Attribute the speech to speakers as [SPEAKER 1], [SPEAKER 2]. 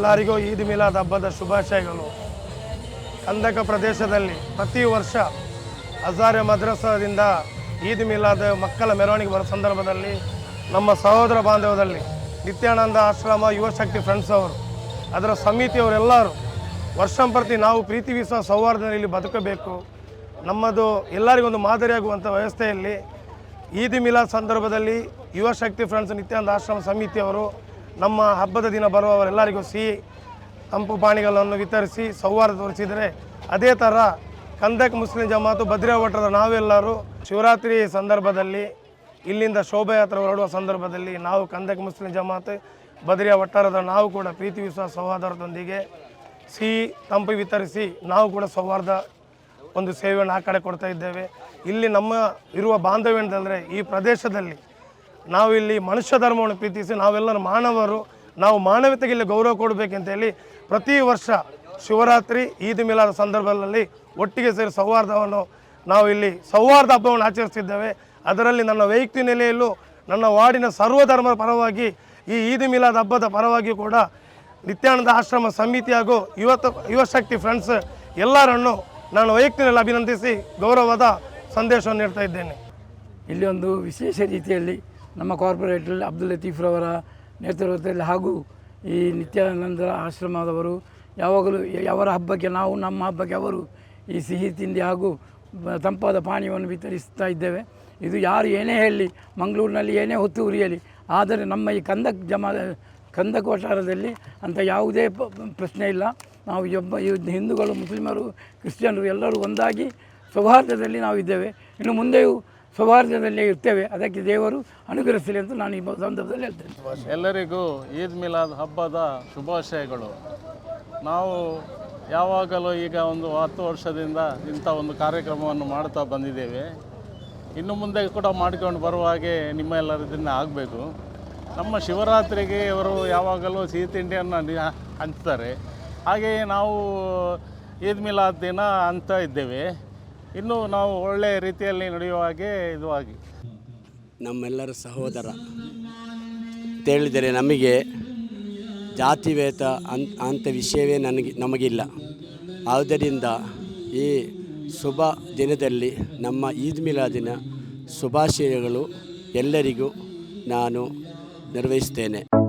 [SPEAKER 1] ಎಲ್ಲರಿಗೂ ಈದ್ ಮಿಲಾದ್ ಹಬ್ಬದ ಶುಭಾಶಯಗಳು. ಕಂದಕ ಪ್ರದೇಶದಲ್ಲಿ ಪ್ರತಿ ವರ್ಷ ಹಜಾರೆ ಮದ್ರಸಾದಿಂದ ಈದ್ ಮಿಲಾದ್ ಮಕ್ಕಳ ಮೆರವಣಿಗೆ ಬರೋ ಸಂದರ್ಭದಲ್ಲಿ ನಮ್ಮ ಸಹೋದರ ಬಾಂಧವದಲ್ಲಿ ನಿತ್ಯಾನಂದ ಆಶ್ರಮ ಯುವಶಕ್ತಿ ಫ್ರೆಂಡ್ಸ್ ಅವರು, ಅದರ ಸಮಿತಿಯವರೆಲ್ಲರೂ ವರ್ಷಂಪ್ರತಿ ನಾವು ಪ್ರೀತಿ ವಿಶ್ವ ಸೌಹಾರ್ದದಲ್ಲಿ ಇಲ್ಲಿ ಬದುಕಬೇಕು. ನಮ್ಮದು ಎಲ್ಲರಿಗೊಂದು ಮಾದರಿಯಾಗುವಂಥ ವ್ಯವಸ್ಥೆಯಲ್ಲಿ ಈದ್ ಮಿಲಾದ್ ಸಂದರ್ಭದಲ್ಲಿ ಯುವಶಕ್ತಿ ಫ್ರೆಂಡ್ಸ್ ನಿತ್ಯಾನಂದ ಆಶ್ರಮ ಸಮಿತಿಯವರು ನಮ್ಮ ಹಬ್ಬದ ದಿನ ಬರುವವರೆಲ್ಲರಿಗೂ ಸಿಹಿ ತಂಪು ಪಾಣಿಗಳನ್ನು ವಿತರಿಸಿ ಸೌಹಾರ್ದ ತೋರಿಸಿದರೆ ಅದೇ ಥರ ಕಂದಕ್ ಮುಸ್ಲಿಂ ಜಮಾತು ಬದ್ರಿಯಾ ವಟ್ಟದ ನಾವೆಲ್ಲರೂ ಶಿವರಾತ್ರಿ ಸಂದರ್ಭದಲ್ಲಿ ಇಲ್ಲಿಂದ ಶೋಭಾಯಾತ್ರೆ ಹೊರಡುವ ಸಂದರ್ಭದಲ್ಲಿ ನಾವು ಕಂದಕ್ ಮುಸ್ಲಿಂ ಜಮಾತ್ ಬದರಿಯ ವಟ್ಟಾರದ ನಾವು ಕೂಡ ಪ್ರೀತಿ, ವಿಶ್ವಾಸ, ಸೌಹಾರ್ದದೊಂದಿಗೆ ಸಿಹಿ ತಂಪು ವಿತರಿಸಿ ನಾವು ಕೂಡ ಸೌಹಾರ್ದ ಒಂದು ಸೇವೆಯನ್ನು ಆ ಕಡೆ ಕೊಡ್ತಾ ಇದ್ದೇವೆ. ಇಲ್ಲಿ ನಮ್ಮ ಇರುವ ಬಾಂಧವ್ಯ ಈ ಪ್ರದೇಶದಲ್ಲಿ ನಾವು ಇಲ್ಲಿ ಮನುಷ್ಯ ಧರ್ಮವನ್ನು ಪ್ರೀತಿಸಿ ನಾವೆಲ್ಲರೂ ಮಾನವರು, ನಾವು ಮಾನವತೆಗೆ ಇಲ್ಲಿ ಗೌರವ ಕೊಡಬೇಕಂತ ಹೇಳಿ ಪ್ರತಿ ವರ್ಷ ಶಿವರಾತ್ರಿ, ಈದ್ ಮಿಲಾದ ಸಂದರ್ಭದಲ್ಲಿ ಒಟ್ಟಿಗೆ ಸೇರಿ ಸೌಹಾರ್ದವನ್ನು ನಾವು ಇಲ್ಲಿ ಸೌಹಾರ್ದ ಹಬ್ಬವನ್ನು ಆಚರಿಸ್ತಿದ್ದೇವೆ ಅದರಲ್ಲಿ ನನ್ನ ವೈಯಕ್ತಿಕ ನೆಲೆಯಲ್ಲೂ ನನ್ನ ವಾರ್ಡಿನ ಸರ್ವಧರ್ಮದ ಪರವಾಗಿ ಈ ಈದ್ ಮಿಲಾದ್ ಹಬ್ಬದ ಪರವಾಗಿ ಕೂಡ ನಿತ್ಯಾನಂದ ಆಶ್ರಮ ಸಮಿತಿ ಹಾಗೂ ಯುವತ, ಯುವಶಕ್ತಿ ಫ್ರೆಂಡ್ಸ್ ಎಲ್ಲರನ್ನು ನಾನು ವೈಯಕ್ತಿನಲ್ಲಿ ಅಭಿನಂದಿಸಿ ಗೌರವದ ಸಂದೇಶವನ್ನು ನೀಡ್ತಾ ಇದ್ದೇನೆ.
[SPEAKER 2] ಇಲ್ಲಿ ಒಂದು ವಿಶೇಷ ರೀತಿಯಲ್ಲಿ ನಮ್ಮ ಕಾರ್ಪೊರೇಟರ್ ಅಬ್ದುಲ್ ಲತೀಫ್ರವರ ನೇತೃತ್ವದಲ್ಲಿ ಹಾಗೂ ಈ ನಿತ್ಯಾನಂದ ಆಶ್ರಮದವರು, ಯಾವಾಗಲೂ ಅವರ ಹಬ್ಬಕ್ಕೆ ನಾವು, ನಮ್ಮ ಹಬ್ಬಕ್ಕೆ ಅವರು ಈ ಸಿಹಿ ತಿಂಡಿ ಹಾಗೂ ತಂಪಾದ ಪಾನೀಯವನ್ನು ವಿತರಿಸ್ತಾ ಇದ್ದೇವೆ. ಇದು ಯಾರು ಏನೇ ಹೇಳಲಿ ಮಂಗಳೂರಿನಲ್ಲಿ ಏನೇ ಹೊತ್ತು ಉರಿಯಲಿ, ಆದರೆ ನಮ್ಮ ಈ ಕಂದ ಜಮಾ ಕಂದ ಕೋಟಾರದಲ್ಲಿ ಅಂತ ಯಾವುದೇ ಪ್ರಶ್ನೆ ಇಲ್ಲ. ನಾವು ಒಬ್ಬ ಹಿಂದೂಗಳು, ಮುಸ್ಲಿಮರು, ಕ್ರಿಶ್ಚಿಯನ್ರು ಎಲ್ಲರೂ ಒಂದಾಗಿ ಸೌಹಾರ್ದದಲ್ಲಿ ನಾವು ಇದ್ದೇವೆ. ಇನ್ನು ಮುಂದೆಯೂ ಸೌಹಾರ್ದದಲ್ಲೇ ಇರ್ತೇವೆ. ಅದಕ್ಕೆ ದೇವರು ಅನುಗ್ರಹಿಸಲಿ ಅಂತ ನಾನು ಈ ಸಂದರ್ಭದಲ್ಲಿ ಹೇಳ್ತೇನೆ.
[SPEAKER 3] ಎಲ್ಲರಿಗೂ ಈದ್ ಮಿಲಾದ್ ಹಬ್ಬದ ಶುಭಾಶಯಗಳು. ನಾವು ಯಾವಾಗಲೂ ಈಗ ಒಂದು ಹತ್ತು ವರ್ಷದಿಂದ ಇಂಥ ಒಂದು ಕಾರ್ಯಕ್ರಮವನ್ನು ಮಾಡ್ತಾ ಬಂದಿದ್ದೇವೆ. ಇನ್ನು ಮುಂದೆ ಕೂಡ ಮಾಡಿಕೊಂಡು ಬರುವ ಹಾಗೆ ನಿಮ್ಮ ಎಲ್ಲರದಿಂದ ಆಗಬೇಕು. ನಮ್ಮ ಶಿವರಾತ್ರಿಗೆ ಇವರು ಯಾವಾಗಲೂ ಸಿಹಿ ತಿಂಡಿಯನ್ನು ಹಂಚ್ತಾರೆ. ಹಾಗೆಯೇ ನಾವು ಈದ್ ಮಿಲಾದ್ ದಿನ ಅಂತ ಇದ್ದೇವೆ. ಇನ್ನು ನಾವು ಒಳ್ಳೆಯ ರೀತಿಯಲ್ಲಿ ನಡೆಯುವ ಹಾಗೆ ಇದು ಆಗಿ.
[SPEAKER 4] ನಮ್ಮೆಲ್ಲರ ಸಹೋದರ ಹೇಳಿದರೆ ನಮಗೆ ಜಾತಿವೇತ ಅನ್ ಅಂಥ ವಿಷಯವೇ ನನಗೆ, ನಮಗಿಲ್ಲ. ಆದ್ದರಿಂದ ಈ ಶುಭ ದಿನದಲ್ಲಿ ನಮ್ಮ ಈದ್ ಮಿಲಾದಿನ ಶುಭಾಶಯಗಳು ಎಲ್ಲರಿಗೂ ನಾನು ನಿರ್ವಹಿಸ್ತೇನೆ.